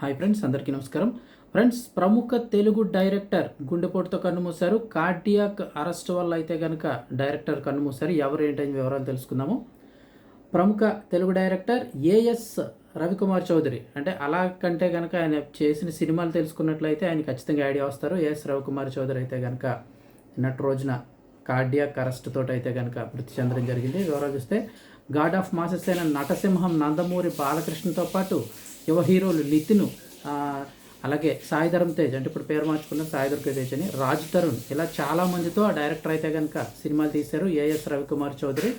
Hi friends అందరికీ నమస్కారం. Friends ప్రముఖ తెలుగు డైరెక్టర్ గుండెపోటుతో కన్నుమూశారు కార్డియాక్ అరెస్ట్ వల్ల అయితే కనుక డైరెక్టర్ కన్నుమూశారు ఎవరు ఏంటని వివరాలు తెలుసుకుందాము. ప్రముఖ Telugu director A S Ravikumar Chowdary. అంటే అలా కంటే కనుక ఆయన చేసిన సినిమాలు తెలుసుకున్నట్లయితే ఆయన ఖచ్చితంగా ఐడియా వస్తారు. ఏఎస్ రవికుమార్ చౌదరి అయితే కనుక నిన్నటి రోజున కార్డియాక్ అరెస్ట్ తోటి అయితే కనుక మృతి చెందడం జరిగింది. వివరాలు చూస్తే గాడ్ ఆఫ్ మాసెస్ అయిన నటసింహం నందమూరి బాలకృష్ణతో పాటు యువ హీరోలు నితిన్ అలాగే సాయిధరం తేజ్ అంటే ఇప్పుడు పేరు మార్చుకున్న సాయిధర్ తేజ్ అని రాజ్ తరుణ్. ఇలా చాలా మందితో ఆ డైరెక్టర్ అయితే కనుక సినిమాలు తీశారు ఏఎస్ రవికుమార్ చౌదరి.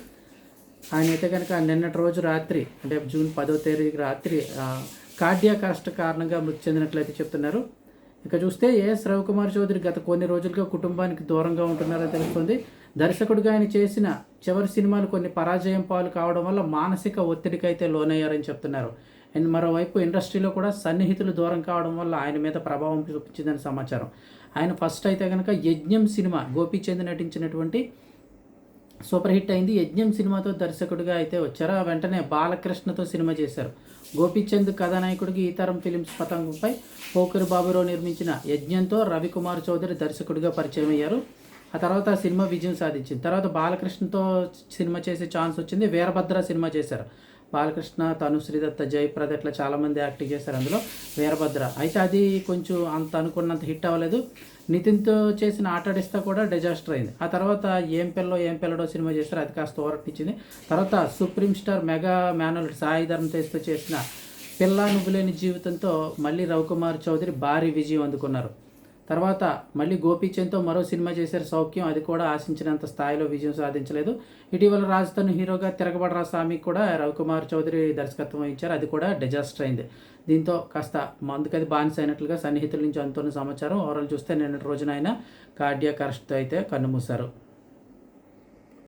ఆయన అయితే కనుక నిన్నటి రోజు రాత్రి అంటే జూన్ పదో తేదీ రాత్రి కార్డియాక్ కారణంగా మృతి చెందినట్లయితే చెప్తున్నారు. ఇక చూస్తే ఏఎస్ రవికుమార్ చౌదరి గత కొన్ని రోజులుగా కుటుంబానికి దూరంగా ఉంటున్నారని తెలుస్తుంది. దర్శకుడిగా ఆయన చేసిన చివరి సినిమాలు కొన్ని పరాజయం పాలు కావడం వల్ల మానసిక ఒత్తిడికి అయితే లోనయ్యారని చెప్తున్నారు. అండ్ మరోవైపు ఇండస్ట్రీలో కూడా సన్నిహితులు దూరం కావడం వల్ల ఆయన మీద ప్రభావం చూపించిందని సమాచారం. ఆయన ఫస్ట్ అయితే కనుక యజ్ఞం సినిమా గోపీచంద్ నటించినటువంటి సూపర్ హిట్ అయింది. యజ్ఞం సినిమాతో దర్శకుడిగా అయితే వచ్చారు. ఆ వెంటనే బాలకృష్ణతో సినిమా చేశారు. గోపీచంద్ కథానాయకుడికి ఈ తరం ఫిలిమ్స్ పతంగంపై పోకరి బాబురావు నిర్మించిన యజ్ఞంతో రవికుమార్ చౌదరి దర్శకుడిగా పరిచయం అయ్యారు. ఆ తర్వాత ఆ సినిమా విజయం సాధించింది. తర్వాత బాలకృష్ణతో సినిమా చేసే ఛాన్స్ వచ్చింది. వీరభద్ర సినిమా చేశారు. బాలకృష్ణ తను శ్రీదత్త జయప్రద ఇట్లా చాలామంది యాక్టింగ్ చేశారు అందులో. వీరభద్ర. అయితే అది కొంచెం అంత అనుకున్నంత హిట్ అవ్వలేదు. నితిన్తో చేసిన ఆటాడిస్తా కూడా డిజాస్టర్ అయింది. ఆ తర్వాత ఏం పిల్లో ఏం పిల్లడో సినిమా చేశారు అది కాస్త ఓరట్టించింది తర్వాత సుప్రీం స్టార్ మెగా మ్యానుల్ సాయి ధర్మ తేజ్తో చేసిన పిల్ల నువ్వులేని జీవితంతో మళ్ళీ రవికుమార్ చౌదరి భారీ విజయం అందుకున్నారు. తర్వాత మళ్ళీ గోపీచంద్తో మరో సినిమా చేశారు సౌఖ్యం. అది కూడా ఆశించినంత స్థాయిలో విజయం సాధించలేదు. ఇటీవల రాజధాని హీరోగా తిరగబడరా స్వామి కూడా రవికుమార్ చౌదరి దర్శకత్వం వహించారు అది కూడా డిజాస్టర్ అయింది. దీంతో కాస్త మందుకది బానిస అయినట్లుగా సన్నిహితుల నుంచి అందుతున్న సమాచారం. ఓవరాల్ చూస్తే నిన్నటి రోజున ఆయన కార్డియాక్ అరెస్ట్తో అయితే కన్నుమూశారు.